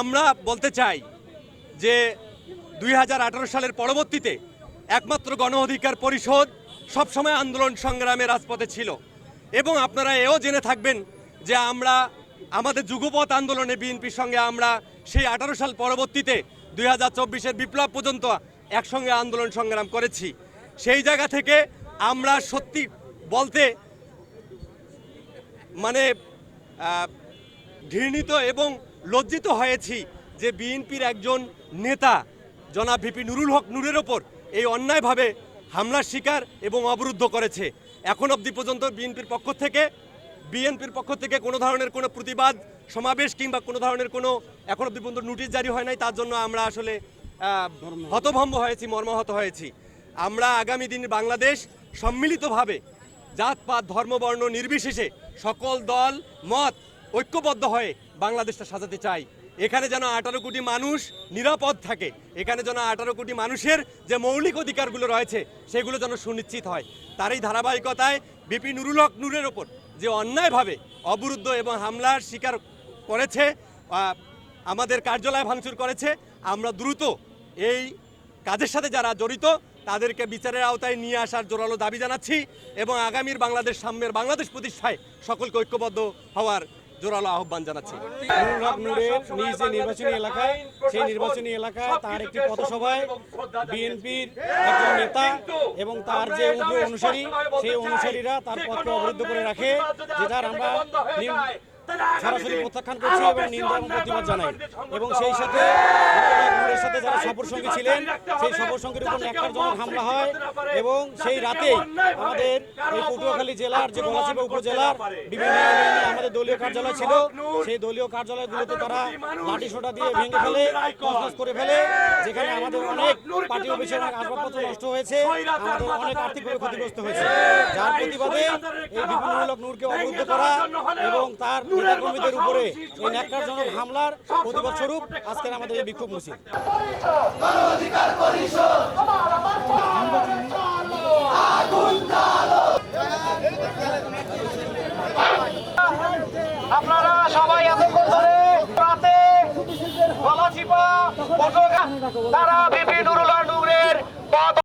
আমরা বলতে চাই যে দুই হাজার আঠারো সালের পরবর্তীতে একমাত্র গণ অধিকার পরিষদ সবসময় আন্দোলন সংগ্রামে রাজপথে ছিল। এবং আপনারা এও জেনে থাকবেন যে আমরা, আমাদের যুগপথ আন্দোলনে বিএনপির সঙ্গে আমরা সেই আঠারো সাল পরবর্তীতে দুই হাজার চব্বিশের বিপ্লব পর্যন্ত একসঙ্গে আন্দোলন সংগ্রাম করেছি। সেই জায়গা থেকে আমরা সত্যি বলতে মানে ঘৃণিত এবং লজ্জিত হয়েছি যে বিএনপির একজন নেতা জনাব ভিপি নুরুল হক নূরের ওপর এই অন্যায়ভাবে হামলার শিকার এবং অবরুদ্ধ করেছে। এখন অবধি পর্যন্ত বিএনপির পক্ষ থেকে, বিএনপির পক্ষ থেকে কোনো ধরনের কোনো প্রতিবাদ, সমাবেশ কিংবা কোনো ধরনের কোনো এখন অবধি পর্যন্ত নোটিশ জারি হয় নাই, তার জন্য আমরা আসলে হতভম্ব হয়েছি, মর্মাহত হয়েছি। আমরা আগামী দিন বাংলাদেশ সম্মিলিতভাবে জাতপাত, ধর্মবর্ণ নির্বিশেষে সকল দল, মত ঐক্যবদ্ধ হয়ে বাংলাদেশটা সাজাতে চাই। এখানে যেন আঠারো কোটি মানুষ নিরাপদ থাকে, এখানে যেন আঠারো কোটি মানুষের যে মৌলিক অধিকারগুলো রয়েছে, সেগুলো যেন সুনিশ্চিত হয়। তারই ধারাবাহিকতায় বিপি নুরুল হক নূরের ওপর যে অন্যায়ভাবে অবরুদ্ধ এবং হামলার শিকার করেছে আমাদের কার্যালয় ভাঙচুর করেছে, আমরা দ্রুত এই কাজের সাথে যারা জড়িত, তাদেরকে বিচারের আওতায় নিয়ে আসার জোরালো দাবি জানাচ্ছি এবং আগামীর বাংলাদেশ সাম্যের বাংলাদেশ প্রতিষ্ঠায় সকলকে ঐক্যবদ্ধ হওয়ার জোরালো আহ্বান জানাচ্ছি। নিজ যে নির্বাচনী এলাকায়, সেই নির্বাচনী এলাকায় তার একটি পথসভায় বিএনপির একজন নেতা এবং তার যে অনুসারী, সেই অনুসারীরা তার পথকে অবরুদ্ধ করে রাখে যেটার আমরা সরাসরি প্রত্যাখ্যান করছি এবং নিন্দা এবং প্রতিবাদ জানাই এবং সেই সাথে সাথে যারা সফর সঙ্গী ছিলেন সেই সফর সঙ্গীর উপর ন্যাক্কারজনক হামলা হয় এবং সেই রাতেই আমাদের এই পটুয়াখালী জেলার যে গলাচিপা উপজেলার বিভিন্ন আমাদের দলীয় কার্যালয় ছিল সেই দলীয় কার্যালয়গুলোতে তারা লাঠি সোটা দিয়ে ভেঙে ফেলে করে। ফেলে যেখানে আমাদের অনেক পার্টি অফিসের অনেক আসবাবপত্র নষ্ট হয়েছে আমাদের অনেক আর্থিকভাবে ক্ষতিগ্রস্ত হয়েছে। যার প্রতিবাদে এই বিপুলমূলক নূরকে অবরুদ্ধ করা এবং তার নেতাকর্মীদের উপরে এই ন্যাক্কারজনক হামলার প্রতিবাদ স্বরূপ আজকের আমাদের এই বিক্ষোভ মিছিল আপনারা সবাই এতক্ষণ ধরে রাতে গলাচিপা পটকা তারা বিপি নুরুল নূরের পদ